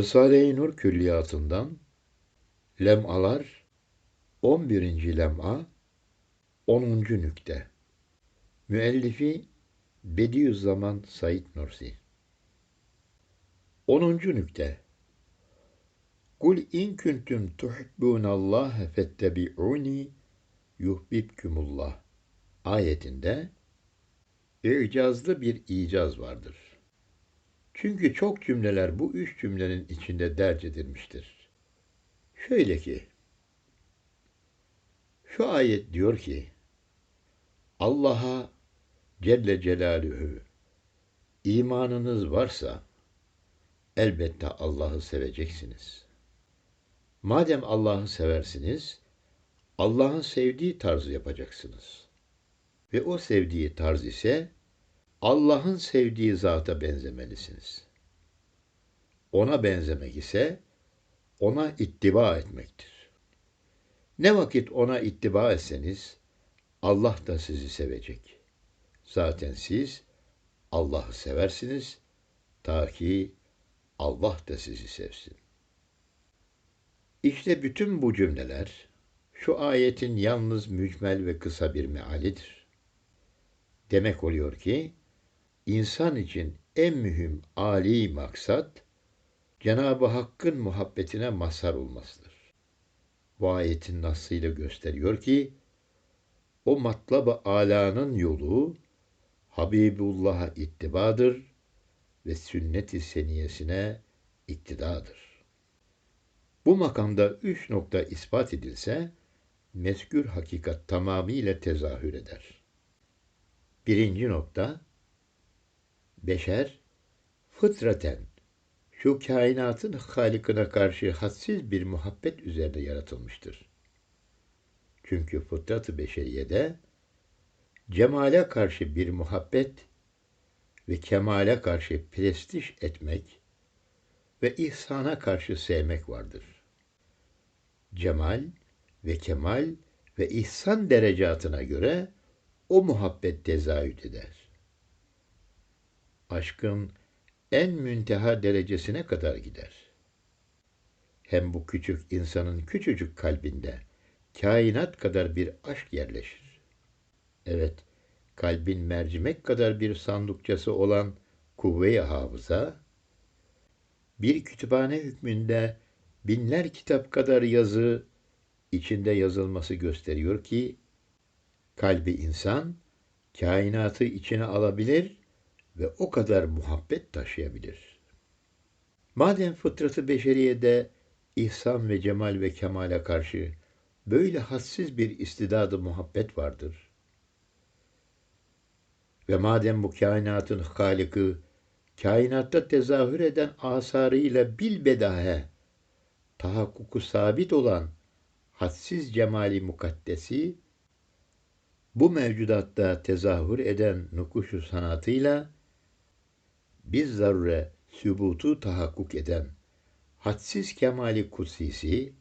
Risale-i Nur Külliyatı'ndan Lemalar 11. lem'a 10. nükte Müellifi Bediüzzaman Said Nursi 10. nükte Kul in kuntum tuhibbunallaha fettebi'uni yuhbibkumullah ayetinde icazlı bir icaz vardır. Çünkü çok cümleler bu üç cümlenin içinde derc edilmiştir. Şöyle ki, şu ayet diyor ki, Allah'a Celle Celaluhu imanınız varsa elbette Allah'ı seveceksiniz. Madem Allah'ı seversiniz, Allah'ın sevdiği tarzı yapacaksınız. Ve o sevdiği tarz ise Allah'ın sevdiği zata benzemelisiniz. Ona benzemek ise ona ittiba etmektir. Ne vakit ona ittiba etseniz Allah da sizi sevecek. Zaten siz Allah'ı seversiniz ta ki Allah da sizi sevsin. İşte bütün bu cümleler şu ayetin yalnız mücmel ve kısa bir mealidir. Demek oluyor ki insan için en mühim âli maksat Cenab-ı Hakk'ın muhabbetine mazhar olmasıdır. Bu ayetin nasıyla gösteriyor ki o matlab-ı alanın yolu Habibullah'a ittibadır ve sünnet-i seniyesine iktidadır. Bu makamda üç nokta ispat edilse, mezkür hakikat tamamıyla tezahür eder. Birinci nokta, beşer fıtraten şu kainatın halikine karşı hadsiz bir muhabbet üzerine yaratılmıştır. Çünkü fıtrat-ı beşeriyede cemale karşı bir muhabbet ve kemale karşı prestij etmek ve ihsana karşı sevmek vardır. Cemal ve kemal ve ihsan derecatına göre o muhabbet tezahüt eder aşkın en münteha derecesine kadar gider. Hem bu küçük insanın küçücük kalbinde kainat kadar bir aşk yerleşir. Evet, kalbin mercimek kadar bir sandukçası olan kuvve-i hafıza, bir kütüphane hükmünde binler kitap kadar yazı içinde yazılması gösteriyor ki, kalbi insan kainatı içine alabilir ve o kadar muhabbet taşıyabilir. Madem fıtratı beşeriyede ihsan ve cemal ve kemale karşı böyle hassiz bir istidadı muhabbet vardır ve madem bu kainatın haliki kainatta tezahür eden asarıyla bilbedahe tahakkuku sabit olan hadsiz cemali mukaddesi bu mevcudatta tezahür eden nukuşu sanatıyla biz zarure sübutu tahakkuk eden hadsiz kemali kutsisi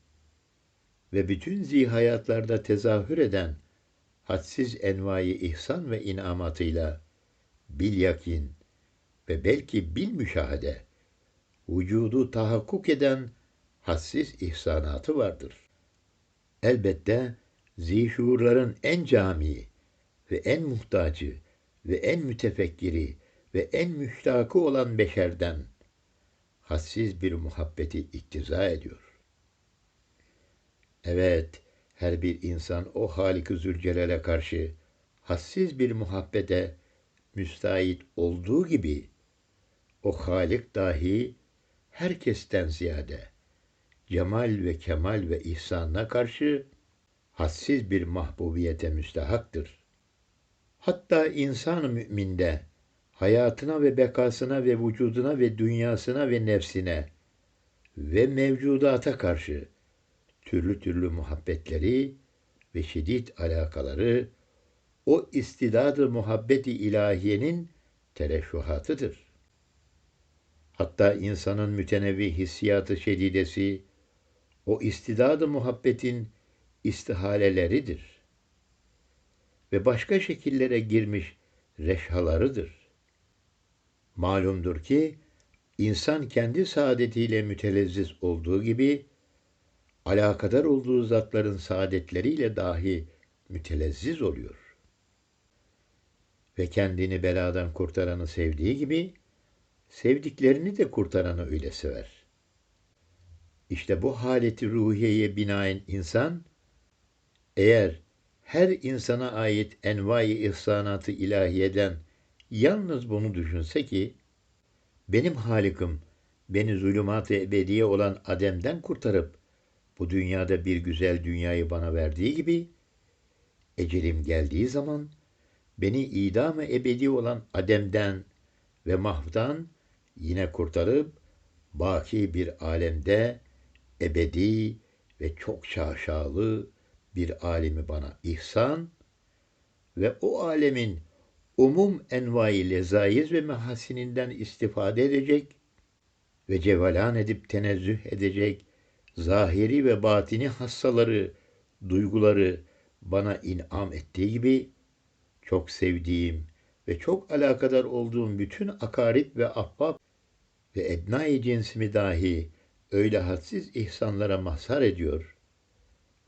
ve bütün zihayatlarda tezahür eden hadsiz envai ihsan ve inamatıyla bil yakin ve belki bil müşahede vücudu tahakkuk eden hadsiz ihsanatı vardır. Elbette zişuurların en cami ve en muhtacı ve en mütefekkiri ve en müştakı olan beşerden hassiz bir muhabbeti iktiza ediyor. Evet, her bir insan o Halik-i karşı hassiz bir muhabbete müstahit olduğu gibi o Halik dahi herkesten ziyade cemal ve kemal ve ihsanına karşı hassiz bir mahbubiyete müstahaktır. Hatta insan müminde hayatına ve bekasına ve vücuduna ve dünyasına ve nefsine ve mevcudata karşı türlü türlü muhabbetleri ve şiddet alakaları o istidadı muhabbeti ilahiyenin tereşuhatıdır. Hatta insanın mütenevi hissiyatı şedidesi o istidadı muhabbetin istihaleleridir ve başka şekillere girmiş reşhalarıdır. Malumdur ki insan kendi saadetiyle mütelezziz olduğu gibi, alakadar olduğu zatların saadetleriyle dahi mütelezziz oluyor. Ve kendini beladan kurtaranı sevdiği gibi, sevdiklerini de kurtaranı öyle sever. İşte bu haleti ruhiyeye binaen insan, eğer her insana ait envai ihsanatı ilahiyeden yalnız bunu düşünse ki, benim Halik'im beni zulümat-ı ebediye olan Adem'den kurtarıp bu dünyada bir güzel dünyayı bana verdiği gibi, ecelim geldiği zaman beni idam-ı ebedi olan Adem'den ve mahvdan yine kurtarıp baki bir alemde ebedi ve çok şaşalı bir alemi bana ihsan ve o alemin umum envai lezayiz ve mehasininden istifade edecek ve cevalan edip tenezzüh edecek zahiri ve batini hassaları, duyguları bana inam ettiği gibi çok sevdiğim ve çok alakadar olduğum bütün akarip ve ahbab ve ebnai cinsimi dahi öyle hadsiz ihsanlara mazhar ediyor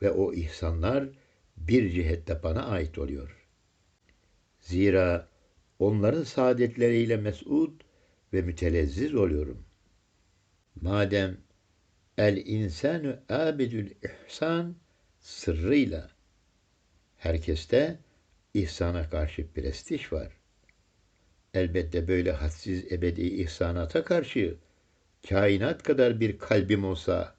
ve o ihsanlar bir cihette bana ait oluyor. Zira onların saadetleriyle mes'ud ve mütelezziz oluyorum. Madem el insanü abidül ihsan sırrıyla herkeste ihsana karşı prestij var. Elbette böyle hadsiz ebedi ihsanata karşı kainat kadar bir kalbim olsa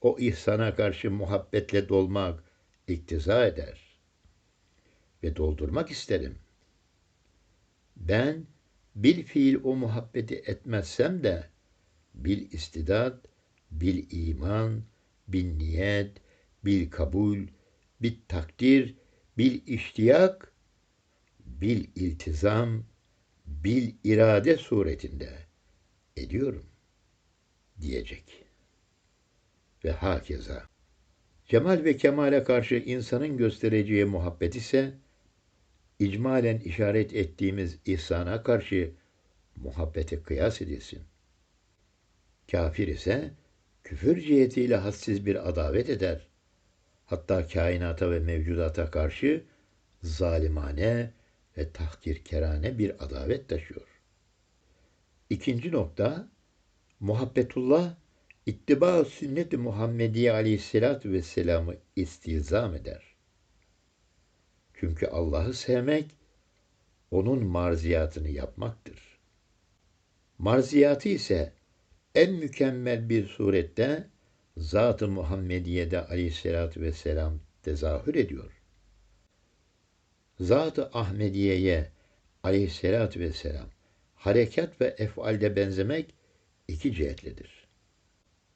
o ihsana karşı muhabbetle dolmak iktiza eder ve doldurmak isterim. Ben bil fiil o muhabbeti etmezsem de bil istidat, bil iman, bil niyet, bil kabul, bil takdir, bil iştiyak, bil iltizam, bil irade suretinde ediyorum diyecek. Ve hakeza. Cemal ve kemale karşı insanın göstereceği muhabbet ise icmalen işaret ettiğimiz ihsana karşı muhabbete kıyas edilsin. Kafir ise küfür cihetiyle hassiz bir adavet eder. Hatta kainata ve mevcudata karşı zalimane ve tahkirkerane bir adavet taşıyor. İkinci nokta, muhabbetullah ittiba sünnet-i Muhammediye aleyhissalatü vesselam'ı istilzam eder. Çünkü Allah'ı sevmek, onun marziyatını yapmaktır. Marziyatı ise en mükemmel bir surette Zat-ı Muhammediye'de aleyhissalatü vesselam tezahür ediyor. Zat-ı Ahmediye'ye aleyhissalatü vesselam harekat ve efalde benzemek iki cihetlidir.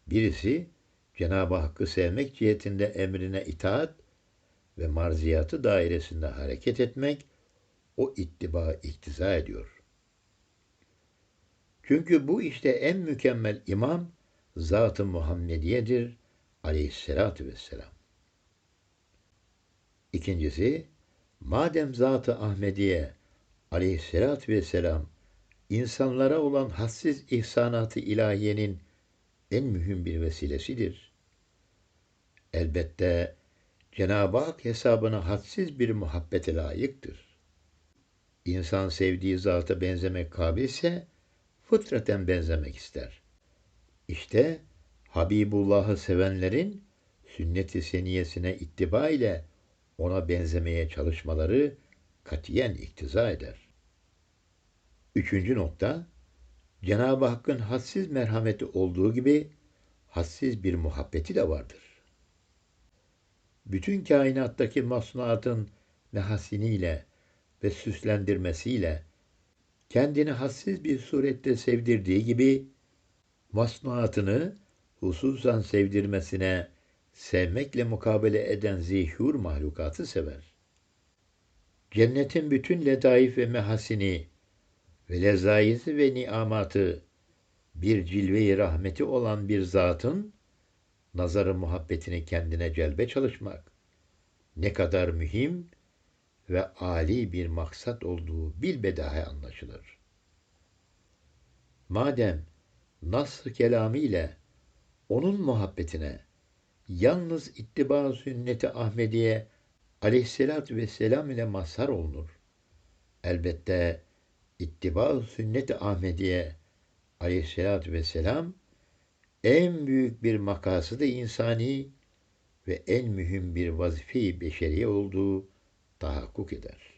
Birisi Cenab-ı Hakk'ı sevmek cihetinde emrine itaat ve marziyatı dairesinde hareket etmek o ittiba iktiza ediyor. Çünkü bu işte en mükemmel imam Zat-ı Muhammediye'dir aleyhissalatü vesselam. İkincisi, madem Zat-ı Ahmediye aleyhissalatü vesselam insanlara olan hassiz ihsanatı ilahiyenin en mühim bir vesilesidir. Elbette Cenab-ı Hak hesabına hadsiz bir muhabbete layıktır. İnsan sevdiği zata benzemek kabilse fıtraten benzemek ister. İşte Habibullah'ı sevenlerin sünnet-i seniyesine ittiba ile ona benzemeye çalışmaları katiyen iktiza eder. Üçüncü nokta, Cenab-ı Hakk'ın hadsiz merhameti olduğu gibi hadsiz bir muhabbeti de vardır. Bütün kainattaki masnuatın mehasiniyle ve süslendirmesiyle kendini hassiz bir surette sevdirdiği gibi masnuatını hususan sevdirmesine sevmekle mukabele eden zihur mahlukatı sever. Cennetin bütün letaif ve mehasini ve lezayisi ve niamatı bir cilve-i rahmeti olan bir zatın nazarı muhabbetini kendine celbe çalışmak ne kadar mühim ve âli bir maksat olduğu bilbedahe anlaşılır. Madem nas kelamı ile onun muhabbetine yalnız ittiba sünneti Ahmediye aleyhissalatü vesselam ile mazhar olunur. Elbette ittiba sünnet-i Ahmediye aleyhissalatü vesselam en büyük bir makasıdı insani ve en mühim bir vazife-i beşeriye olduğu tahakkuk eder.